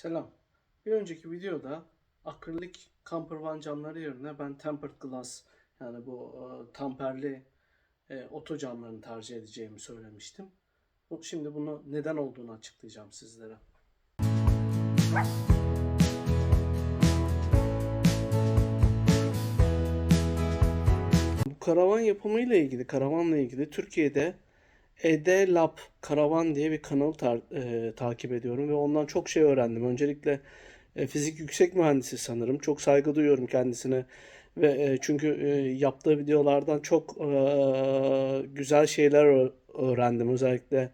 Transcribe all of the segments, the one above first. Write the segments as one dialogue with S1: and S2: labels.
S1: Selam. Bir önceki videoda akrilik camper van camları yerine ben tempered glass yani bu e, tamperli e, oto camlarını tercih edeceğimi söylemiştim. Şimdi bunu neden olduğunu açıklayacağım sizlere. Bu karavan yapımıyla ilgili, karavanla ilgili Türkiye'de ED Lab Karavan diye bir kanal tar- e, takip ediyorum ve ondan çok şey öğrendim. Öncelikle e, fizik yüksek mühendisi sanırım. Çok saygı duyuyorum kendisine ve e, çünkü e, yaptığı videolardan çok e, güzel şeyler öğrendim. Özellikle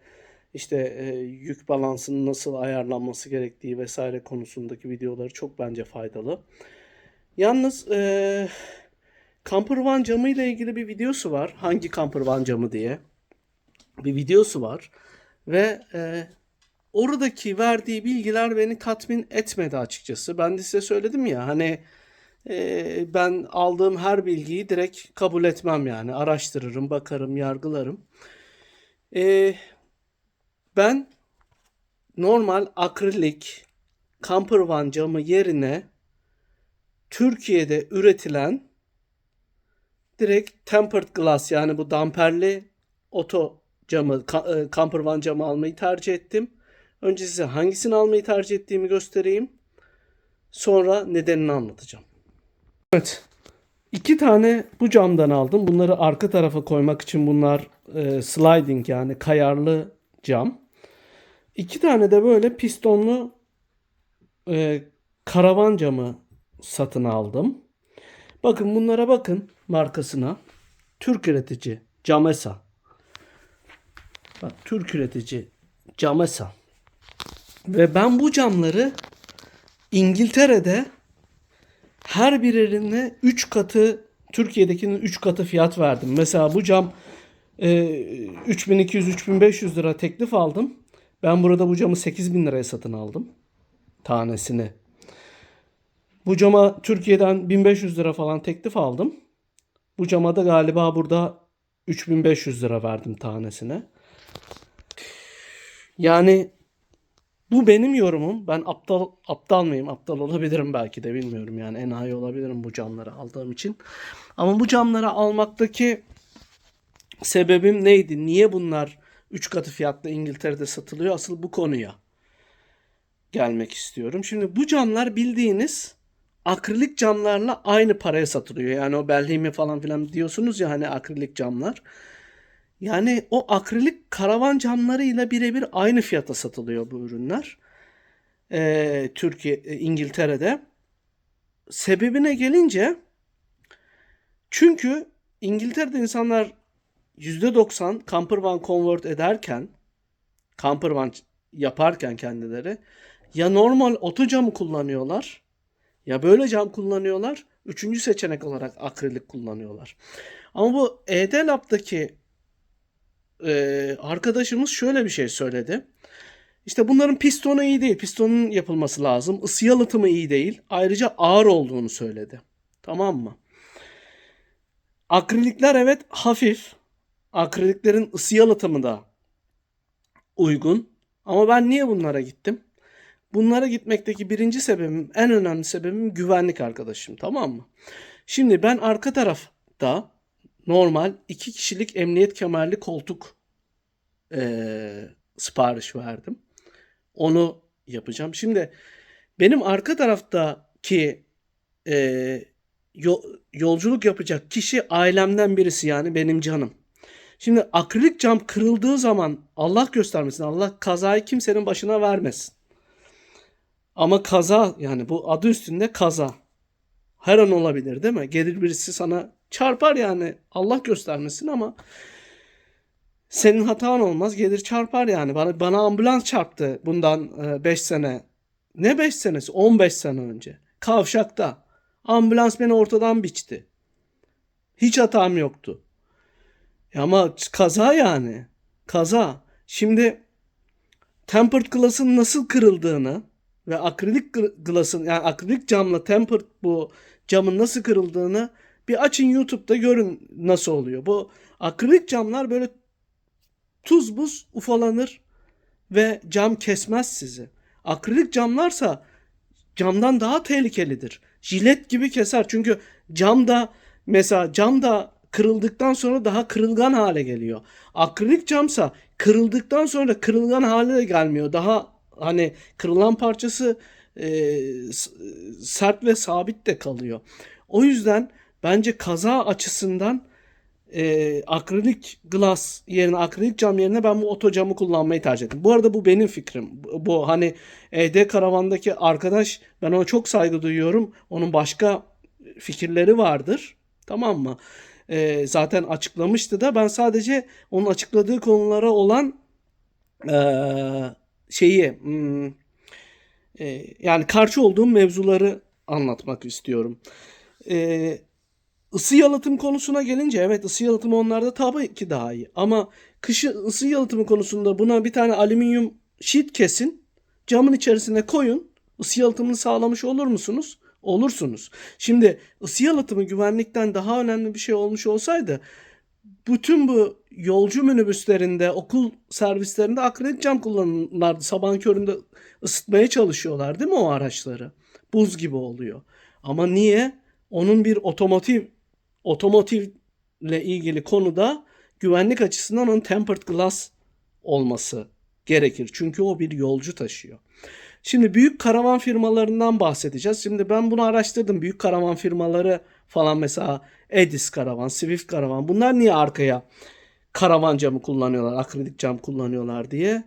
S1: işte e, yük balansının nasıl ayarlanması gerektiği vesaire konusundaki videoları çok bence faydalı. Yalnız e, camper van camı ile ilgili bir videosu var. Hangi camper van camı diye bir videosu var ve e, oradaki verdiği bilgiler beni tatmin etmedi açıkçası. Ben de size söyledim ya hani e, ben aldığım her bilgiyi direkt kabul etmem yani araştırırım, bakarım, yargılarım. E, ben normal akrilik camper van camı yerine Türkiye'de üretilen direkt tempered glass yani bu damperli oto camı, e, camper van camı almayı tercih ettim. Önce size hangisini almayı tercih ettiğimi göstereyim. Sonra nedenini anlatacağım. Evet. iki tane bu camdan aldım. Bunları arka tarafa koymak için bunlar e, sliding yani kayarlı cam. İki tane de böyle pistonlu e, karavan camı satın aldım. Bakın bunlara bakın markasına. Türk üretici Camesa. Bak Türk üretici Camesa. Ve ben bu camları İngiltere'de her birine 3 katı Türkiye'dekinin 3 katı fiyat verdim. Mesela bu cam e, 3200-3500 lira teklif aldım. Ben burada bu camı 8000 liraya satın aldım. Tanesini. Bu cama Türkiye'den 1500 lira falan teklif aldım. Bu cama da galiba burada 3500 lira verdim tanesine. Yani bu benim yorumum. Ben aptal aptal mıyım? Aptal olabilirim belki de bilmiyorum. Yani enayi olabilirim bu camları aldığım için. Ama bu camları almaktaki sebebim neydi? Niye bunlar 3 katı fiyatla İngiltere'de satılıyor? Asıl bu konuya gelmek istiyorum. Şimdi bu camlar bildiğiniz akrilik camlarla aynı paraya satılıyor. Yani o Belhimi falan filan diyorsunuz ya hani akrilik camlar. Yani o akrilik karavan camlarıyla birebir aynı fiyata satılıyor bu ürünler. Ee, Türkiye, e, İngiltere'de. Sebebine gelince çünkü İngiltere'de insanlar %90 camper van convert ederken camper van yaparken kendileri ya normal oto camı kullanıyorlar ya böyle cam kullanıyorlar. Üçüncü seçenek olarak akrilik kullanıyorlar. Ama bu ED Lab'daki e, arkadaşımız şöyle bir şey söyledi. İşte bunların pistonu iyi değil. Pistonun yapılması lazım. Isı yalıtımı iyi değil. Ayrıca ağır olduğunu söyledi. Tamam mı? Akrilikler evet hafif. Akriliklerin ısı yalıtımı da uygun. Ama ben niye bunlara gittim? Bunlara gitmekteki birinci sebebim, en önemli sebebim güvenlik arkadaşım. Tamam mı? Şimdi ben arka tarafta normal iki kişilik emniyet kemerli koltuk eee, sipariş verdim. Onu yapacağım. Şimdi benim arka taraftaki yo- yolculuk yapacak kişi ailemden birisi yani benim canım. Şimdi akrilik cam kırıldığı zaman Allah göstermesin. Allah kazayı kimsenin başına vermesin. Ama kaza yani bu adı üstünde kaza. Her an olabilir değil mi? Gelir birisi sana çarpar yani Allah göstermesin ama senin hatan olmaz gelir çarpar yani. Bana, bana ambulans çarptı bundan 5 sene. Ne 5 senesi? 15 sene önce. Kavşakta. Ambulans beni ortadan biçti. Hiç hatam yoktu. Ama kaza yani. Kaza. Şimdi tempered glass'ın nasıl kırıldığını ve akrilik gl- glass'ın yani akrilik camla tempered bu camın nasıl kırıldığını bir açın YouTube'da görün nasıl oluyor. Bu akrilik camlar böyle tuz buz ufalanır ve cam kesmez sizi. Akrilik camlarsa camdan daha tehlikelidir. Jilet gibi keser. Çünkü cam da mesela cam da kırıldıktan sonra daha kırılgan hale geliyor. Akrilik camsa kırıldıktan sonra kırılgan hale de gelmiyor. Daha hani kırılan parçası e, sert ve sabit de kalıyor. O yüzden bence kaza açısından e, akrilik glass yerine akrilik cam yerine ben bu oto camı kullanmayı tercih ettim. Bu arada bu benim fikrim. Bu, hani ED Karavan'daki arkadaş ben ona çok saygı duyuyorum. Onun başka fikirleri vardır. Tamam mı? E, zaten açıklamıştı da ben sadece onun açıkladığı konulara olan e, şeyi hmm, e, yani karşı olduğum mevzuları anlatmak istiyorum. E, ısı yalıtım konusuna gelince evet ısı yalıtımı onlarda tabii ki daha iyi. Ama kışı ısı yalıtımı konusunda buna bir tane alüminyum sheet kesin. Camın içerisine koyun. ısı yalıtımını sağlamış olur musunuz? Olursunuz. Şimdi ısı yalıtımı güvenlikten daha önemli bir şey olmuş olsaydı bütün bu yolcu minibüslerinde, okul servislerinde akrilik cam kullanırlardı. Sabahın köründe ısıtmaya çalışıyorlar değil mi o araçları? Buz gibi oluyor. Ama niye? Onun bir otomotiv otomotivle ilgili konuda güvenlik açısından onun tempered glass olması gerekir. Çünkü o bir yolcu taşıyor. Şimdi büyük karavan firmalarından bahsedeceğiz. Şimdi ben bunu araştırdım. Büyük karavan firmaları falan mesela Edis karavan, Swift karavan. Bunlar niye arkaya karavan camı kullanıyorlar, akrilik cam kullanıyorlar diye.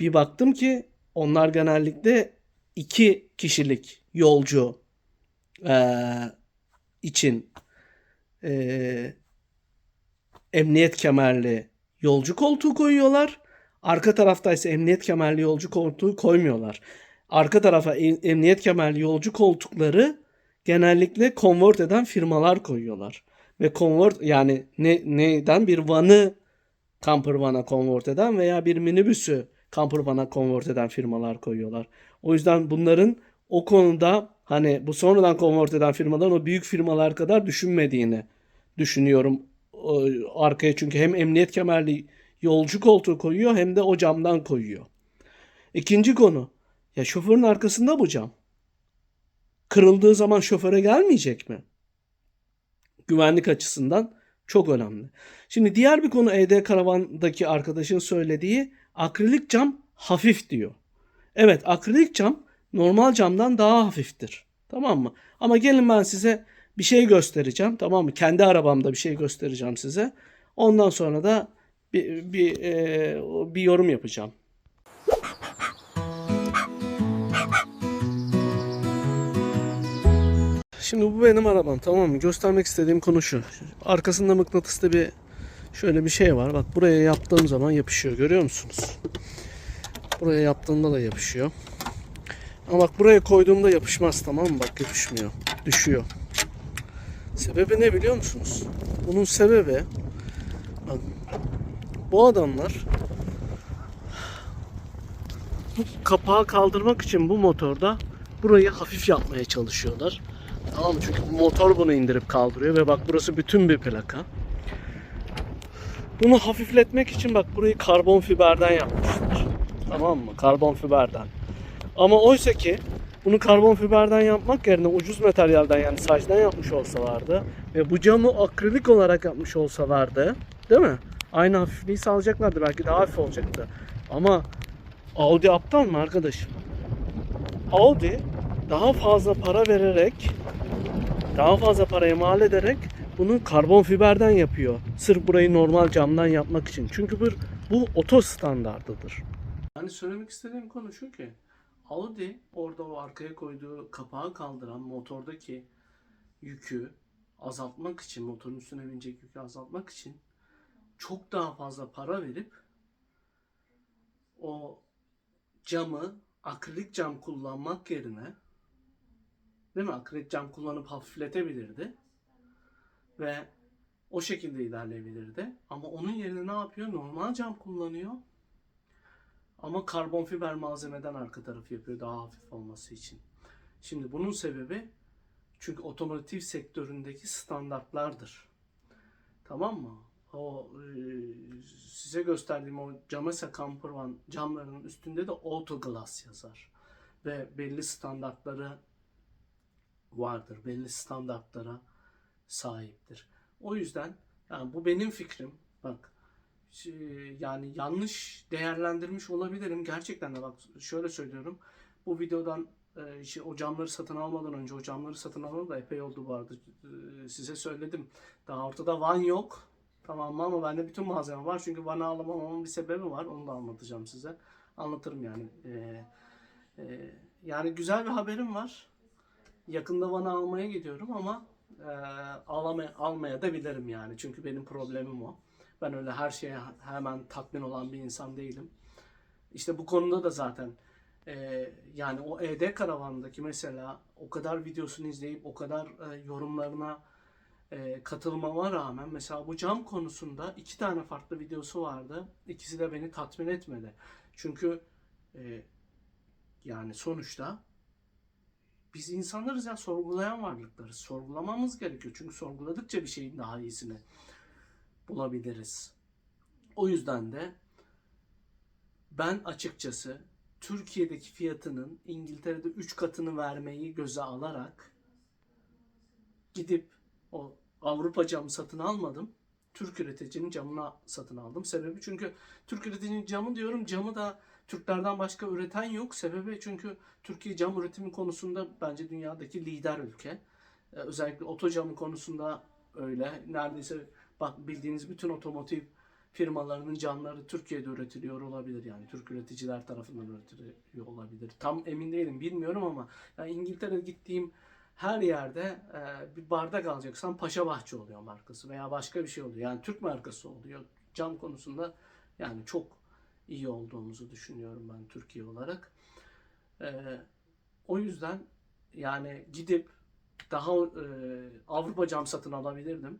S1: Bir baktım ki onlar genellikle iki kişilik yolcu eee, için eee, emniyet kemerli yolcu koltuğu koyuyorlar. Arka tarafta ise emniyet kemerli yolcu koltuğu koymuyorlar. Arka tarafa em- emniyet kemerli yolcu koltukları genellikle convert eden firmalar koyuyorlar. Ve convert yani ne, neyden bir vanı camper van'a convert eden veya bir minibüsü camper van'a convert eden firmalar koyuyorlar. O yüzden bunların o konuda hani bu sonradan convert eden firmaların o büyük firmalar kadar düşünmediğini düşünüyorum. Arkaya çünkü hem emniyet kemerli yolcu koltuğu koyuyor hem de o camdan koyuyor. İkinci konu. Ya şoförün arkasında bu cam. Kırıldığı zaman şoföre gelmeyecek mi? Güvenlik açısından çok önemli. Şimdi diğer bir konu ED Karavan'daki arkadaşın söylediği akrilik cam hafif diyor. Evet akrilik cam normal camdan daha hafiftir. Tamam mı? Ama gelin ben size bir şey göstereceğim. Tamam mı? Kendi arabamda bir şey göstereceğim size. Ondan sonra da bir, bir, e, bir yorum yapacağım. Şimdi bu benim arabam tamam mı? Göstermek istediğim konu şu. Arkasında mıknatıslı bir şöyle bir şey var. Bak buraya yaptığım zaman yapışıyor. Görüyor musunuz? Buraya yaptığımda da yapışıyor. Ama bak buraya koyduğumda yapışmaz tamam mı? Bak yapışmıyor. Düşüyor. Sebebi ne biliyor musunuz? Bunun sebebi bak, bu adamlar bu kapağı kaldırmak için bu motorda burayı hafif yapmaya çalışıyorlar. Tamam mı? Çünkü motor bunu indirip kaldırıyor ve bak burası bütün bir plaka. Bunu hafifletmek için bak burayı karbon fiberden yapmışlar. Tamam mı? Karbon fiberden. Ama oysa ki bunu karbon fiberden yapmak yerine ucuz materyalden yani sacdan yapmış olsalardı ve bu camı akrilik olarak yapmış olsalardı değil mi? Aynı hafifliği sağlayacaklardı. Belki daha hafif olacaktı. Ama Audi aptal mı arkadaşım? Audi daha fazla para vererek daha fazla parayı mal ederek bunu karbon fiberden yapıyor. Sırf burayı normal camdan yapmak için. Çünkü bu, bu oto standardıdır. Yani söylemek istediğim konu şu ki Audi orada o arkaya koyduğu kapağı kaldıran motordaki yükü azaltmak için, motorun üstüne binecek yükü azaltmak için çok daha fazla para verip o camı akrilik cam kullanmak yerine değil mi? Akrilik cam kullanıp hafifletebilirdi ve o şekilde ilerleyebilirdi. Ama onun yerine ne yapıyor? Normal cam kullanıyor. Ama karbon fiber malzemeden arka tarafı yapıyor daha hafif olması için. Şimdi bunun sebebi çünkü otomotiv sektöründeki standartlardır. Tamam mı? O e, size gösterdiğim o Camesa Campervan camlarının üstünde de Auto Glass yazar. ve belli standartları vardır. Belli standartlara sahiptir. O yüzden yani bu benim fikrim. Bak yani yanlış değerlendirmiş olabilirim. Gerçekten de bak şöyle söylüyorum. Bu videodan e, işte o camları satın almadan önce o camları satın alalı da epey oldu bu arada. E, Size söyledim. Daha ortada van yok. Tamam mı? ama bende bütün malzeme var. Çünkü vanı alamamamın bir sebebi var. Onu da anlatacağım size. Anlatırım yani. E, yani güzel bir haberim var. Yakında vanı almaya gidiyorum ama e, alama, almaya da bilirim yani. Çünkü benim problemim o. Ben öyle her şeye hemen tatmin olan bir insan değilim. İşte bu konuda da zaten e, yani o ED karavandaki mesela o kadar videosunu izleyip o kadar e, yorumlarına e, katılmama rağmen mesela bu cam konusunda iki tane farklı videosu vardı. İkisi de beni tatmin etmedi. Çünkü e, yani sonuçta biz insanlarız ya sorgulayan varlıklarız. Sorgulamamız gerekiyor. Çünkü sorguladıkça bir şeyin daha iyisini bulabiliriz. O yüzden de ben açıkçası Türkiye'deki fiyatının İngiltere'de 3 katını vermeyi göze alarak gidip o Avrupa camı satın almadım. Türk üreticinin camını satın aldım. Sebebi çünkü Türk üreticinin camı diyorum camı da Türklerden başka üreten yok. Sebebi çünkü Türkiye cam üretimi konusunda bence dünyadaki lider ülke. Ee, özellikle oto camı konusunda öyle. Neredeyse bak bildiğiniz bütün otomotiv firmalarının camları Türkiye'de üretiliyor olabilir yani Türk üreticiler tarafından üretiliyor olabilir. Tam emin değilim bilmiyorum ama yani İngiltere'ye gittiğim her yerde e, bir bardak alacaksam Paşa Bahçe oluyor markası veya başka bir şey oluyor. Yani Türk markası oluyor. Cam konusunda yani çok iyi olduğumuzu düşünüyorum ben Türkiye olarak. E, o yüzden yani gidip daha e, Avrupa cam satın alabilirdim.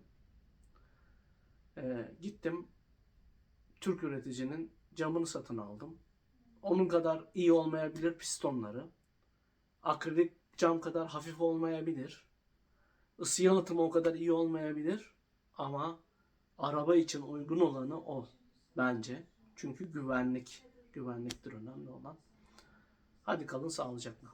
S1: E, gittim Türk üreticinin camını satın aldım. Onun kadar iyi olmayabilir pistonları. Akrilik cam kadar hafif olmayabilir. Isı yalıtımı o kadar iyi olmayabilir. Ama araba için uygun olanı o bence. Çünkü güvenlik. Güvenliktir önemli olan. Hadi kalın sağlıcakla.